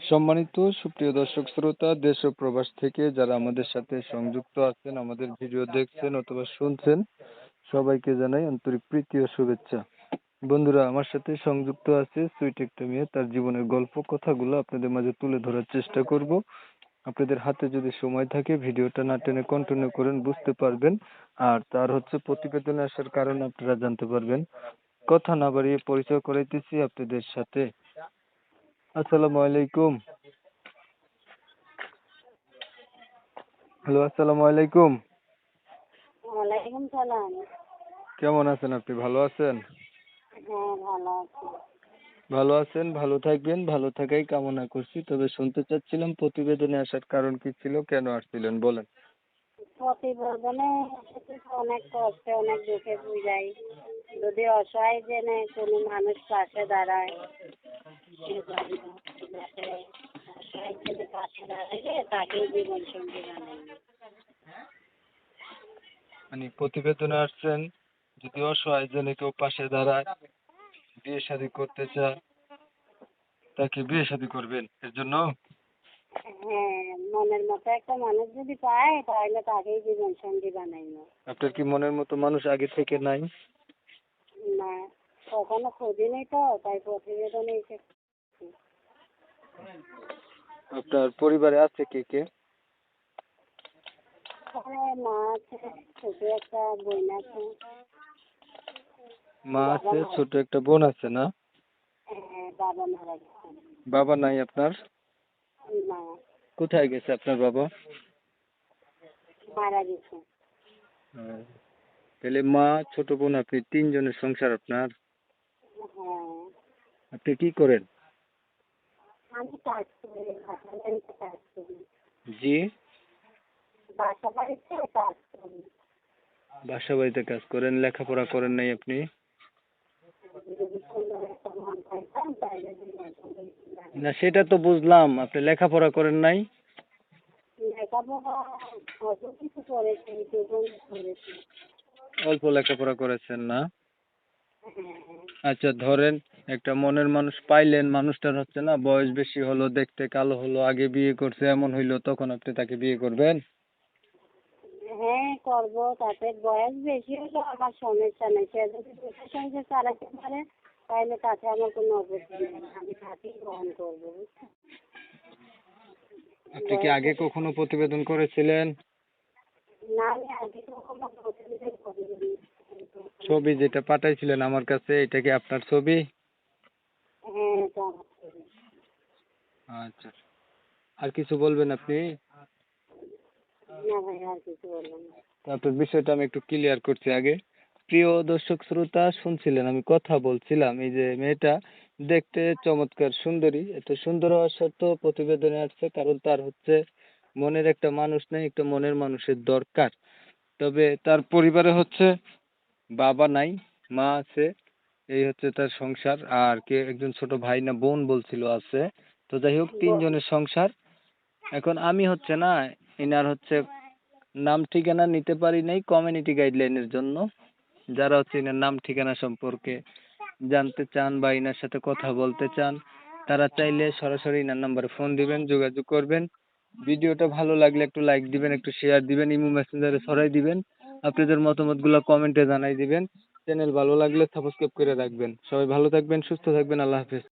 সম্মানিত সুপ্রিয় দর্শক শ্রোতা, দেশ ও প্রবাস থেকে যারা আমাদের সাথে সংযুক্ত আছেন, আমাদের ভিডিও দেখছেন অথবা শুনছেন, সবাইকে জানাই আন্তরিক প্রীতি ও শুভেচ্ছা। বন্ধুরা, আমার সাথে সংযুক্ত আছে সুইট একটা মেয়ে। তার জীবনের গল্প কথাগুলো আপনাদের মাঝে তুলে ধরার চেষ্টা করব। আপনাদের হাতে যদি সময় থাকে, ভিডিওটা না টেনে কন্টিনিউ করেন, বুঝতে পারবেন। আর তার হচ্ছে প্রতিবেদনে আসার কারণ আপনারা জানতে পারবেন। কথা না বাড়িয়ে পরিচয় করাইতেছি আপনাদের সাথে। আসসালামু আলাইকুম। হ্যালো আসসালামু আলাইকুম। ওয়ালাইকুম সালাম। কেমন আছেন আপনি? ভালো আছেন? হ্যাঁ ভালো আছি। ভালো আছেন ভালো থাকবেন ভালো থাকাই কামনা করছি। তবে শুনতে চাচ্ছিলাম প্রতিবেদনে আসার কারণ কি ছিল কেন আসছিলেন বলেন। প্রতিবেদনে অনেক কষ্টে অনেক দুঃখে বুঝাই। যদি অসহায় জেনে কোনো মানুষ পাশে দাঁড়ায় মানে প্রতিবেদনে আসছেন যদি অসহায় জনে কেউ পাশে দাঁড়ায়, বিয়ে শাদী করতে চায়, তাকে বিয়ে শাদী করবেন, এর জন্য? মনের একটা মানুষ যদি পায় তাহলে তাকেই আপনার কি মনের মতো মানুষ আগে থেকে নাই? না, কখনো খুঁজিনি তো, তাই প্রতিবেদনে এসে আপনার পরিবারে আছে কে কে? হ্যাঁ মা আছে ছোট একটা বোন আছে। মা আছে ছোট একটা বোন আছে না? হ্যাঁ বাবা মারা গেছে। বাবা নাই আপনার? না। কোথায় গেছে আপনার বাবা? মারা গেছে। তাহলে মা ছোট বোন আপনি তিনজনের সংসার আপনার? হ্যাঁ। আপনি কি করেন? আমি কাজ করি বাসা বাড়িতে কাজ করি। জি? বাসা বাড়িতে কাজ করি। বাসা বাড়িতে কাজ করেন লেখাপড়া করেন নাই আপনি। না সেটা তো বুঝলাম। আপনি লেখাপড়া করেন নাই? অল্প লেখাপড়া করেছেন না? হ্যাঁ। আচ্ছা ধরেন একটা মনের মানুষ পাইলেন মানুষটার হচ্ছে না বয়স বেশি হলো দেখতে কালো হলো আগে বিয়ে করছে এমন হইল তখন আপনি তাকে বিয়ে করবেন? হ্যাঁ করব তাতে বয়স বেশি হলে আমার সমস্যা নেই। সে যদি দুঃখের সঙ্গে চালাতে পারে তাহলে তাতে আমার কোনো আপত্তি নেই। আমি তাকেই গ্রহণ করব আপনি কি আগে কখনো প্রতিবেদন করেছিলেন? না আমি আগে কখনো প্রতিবেদন করিনি। ছবি যেটা পাঠাইছিলেন আমার কাছে এটা কি আপনার ছবি হ্যাঁ এটা আমার ছবি। আচ্ছা। আর কিছু বলবেন আপনি? তারপর বিষয়টা আমি একটু ক্লিয়ার করছি আগে। প্রিয় দর্শক শ্রোতা শুনছিলেন আমি কথা বলছিলাম। এই যে মেয়েটা দেখতে চমৎকার সুন্দরী। এত সুন্দর হওয়ার সত্ত্বেও প্রতিবেদনে আসছে কারণ তার হচ্ছে মনের একটা মানুষ নেই একটা মনের মানুষের দরকার। তবে তার পরিবারে হচ্ছে বাবা নাই মা আছে। এই হচ্ছে তার সংসার। আর কে একজন ছোট ভাই না বোন বলছিল আছে। তো যাই হোক তিনজনের সংসার। এখন আমি হচ্ছে না এনার হচ্ছে নাম ঠিকানা নিতে পারি নাই কমিউনিটি গাইডলাইনের জন্য। যারা হচ্ছে এনার নাম ঠিকানা সম্পর্কে জানতে চান বা এনার সাথে কথা বলতে চান তারা চাইলে সরাসরি এনার নাম্বারে ফোন দিবেন যোগাযোগ করবেন। ভিডিওটা ভালো লাগলে একটু লাইক দিবেন একটু শেয়ার দিবেন ইমো মেসেঞ্জারে ছড়াই দিবেন। আপনাদের মতামতগুলো কমেন্টে জানাই দিবেন। চ্যানেল ভালো লাগলে সাবস্ক্রাইব করে রাখবেন। সবাই ভালো থাকবেন সুস্থ থাকবেন আল্লাহ হাফেজ।